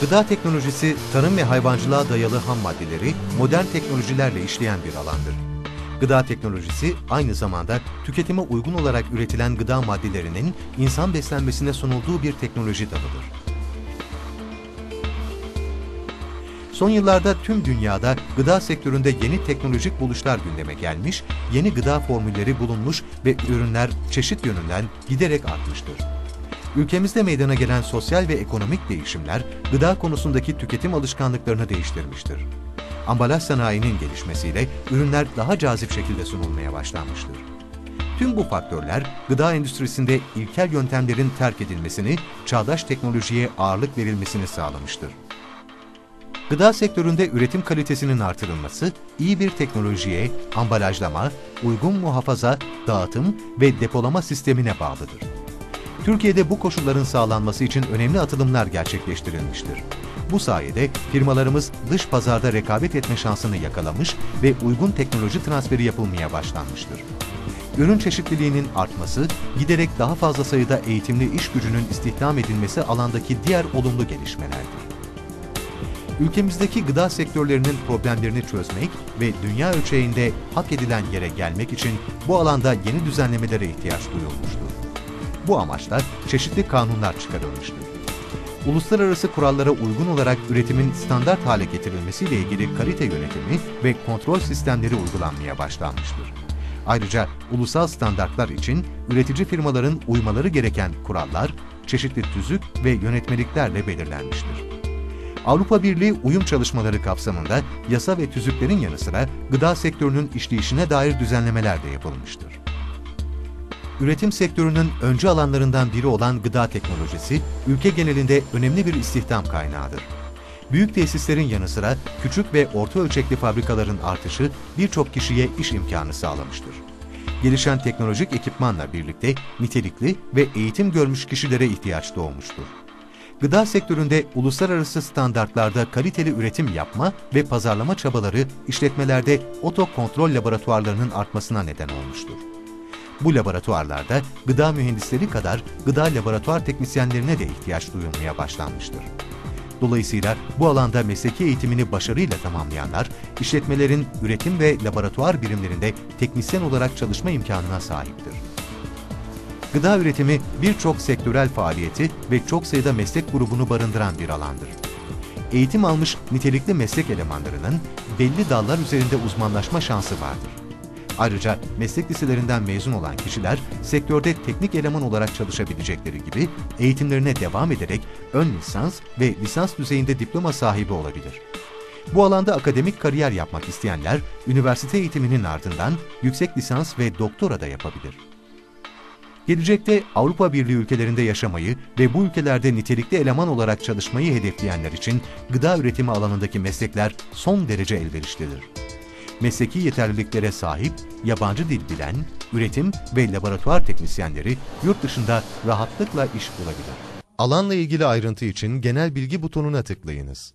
Gıda teknolojisi, tarım ve hayvancılığa dayalı ham maddeleri modern teknolojilerle işleyen bir alandır. Gıda teknolojisi aynı zamanda tüketime uygun olarak üretilen gıda maddelerinin insan beslenmesine sunulduğu bir teknoloji dalıdır. Son yıllarda tüm dünyada gıda sektöründe yeni teknolojik buluşlar gündeme gelmiş, yeni gıda formülleri bulunmuş ve ürünler çeşit yönünden giderek artmıştır. Ülkemizde meydana gelen sosyal ve ekonomik değişimler gıda konusundaki tüketim alışkanlıklarını değiştirmiştir. Ambalaj sanayinin gelişmesiyle ürünler daha cazip şekilde sunulmaya başlanmıştır. Tüm bu faktörler gıda endüstrisinde ilkel yöntemlerin terk edilmesini, çağdaş teknolojiye ağırlık verilmesini sağlamıştır. Gıda sektöründe üretim kalitesinin artırılması, iyi bir teknolojiye, ambalajlama, uygun muhafaza, dağıtım ve depolama sistemine bağlıdır. Türkiye'de bu koşulların sağlanması için önemli atılımlar gerçekleştirilmiştir. Bu sayede firmalarımız dış pazarda rekabet etme şansını yakalamış ve uygun teknoloji transferi yapılmaya başlanmıştır. Ürün çeşitliliğinin artması, giderek daha fazla sayıda eğitimli iş gücünün istihdam edilmesi alandaki diğer olumlu gelişmelerdir. Ülkemizdeki gıda sektörlerinin problemlerini çözmek ve dünya ölçeğinde hak edilen yere gelmek için bu alanda yeni düzenlemelere ihtiyaç duyulmuştur. Bu amaçla çeşitli kanunlar çıkarılmıştır. Uluslararası kurallara uygun olarak üretimin standart hale getirilmesiyle ilgili kalite yönetimi ve kontrol sistemleri uygulanmaya başlanmıştır. Ayrıca ulusal standartlar için üretici firmaların uymaları gereken kurallar, çeşitli tüzük ve yönetmeliklerle belirlenmiştir. Avrupa Birliği uyum çalışmaları kapsamında yasa ve tüzüklerin yanı sıra gıda sektörünün işleyişine dair düzenlemeler de yapılmıştır. Üretim sektörünün öncü alanlarından biri olan gıda teknolojisi, ülke genelinde önemli bir istihdam kaynağıdır. Büyük tesislerin yanı sıra küçük ve orta ölçekli fabrikaların artışı birçok kişiye iş imkanı sağlamıştır. Gelişen teknolojik ekipmanla birlikte nitelikli ve eğitim görmüş kişilere ihtiyaç doğmuştur. Gıda sektöründe uluslararası standartlarda kaliteli üretim yapma ve pazarlama çabaları işletmelerde oto kontrol laboratuvarlarının artmasına neden olmuştur. Bu laboratuvarlarda gıda mühendisleri kadar gıda laboratuvar teknisyenlerine de ihtiyaç duyulmaya başlanmıştır. Dolayısıyla bu alanda mesleki eğitimini başarıyla tamamlayanlar, işletmelerin üretim ve laboratuvar birimlerinde teknisyen olarak çalışma imkanına sahiptir. Gıda üretimi birçok sektörel faaliyeti ve çok sayıda meslek grubunu barındıran bir alandır. Eğitim almış nitelikli meslek elemanlarının belli dallar üzerinde uzmanlaşma şansı vardır. Ayrıca meslek liselerinden mezun olan kişiler sektörde teknik eleman olarak çalışabilecekleri gibi eğitimlerine devam ederek ön lisans ve lisans düzeyinde diploma sahibi olabilir. Bu alanda akademik kariyer yapmak isteyenler üniversite eğitiminin ardından yüksek lisans ve doktora da yapabilir. Gelecekte Avrupa Birliği ülkelerinde yaşamayı ve bu ülkelerde nitelikli eleman olarak çalışmayı hedefleyenler için gıda üretimi alanındaki meslekler son derece elverişlidir. Mesleki yeterliliklere sahip, yabancı dil bilen, üretim ve laboratuvar teknisyenleri yurt dışında rahatlıkla iş bulabilir. Alanla ilgili ayrıntı için genel bilgi butonuna tıklayınız.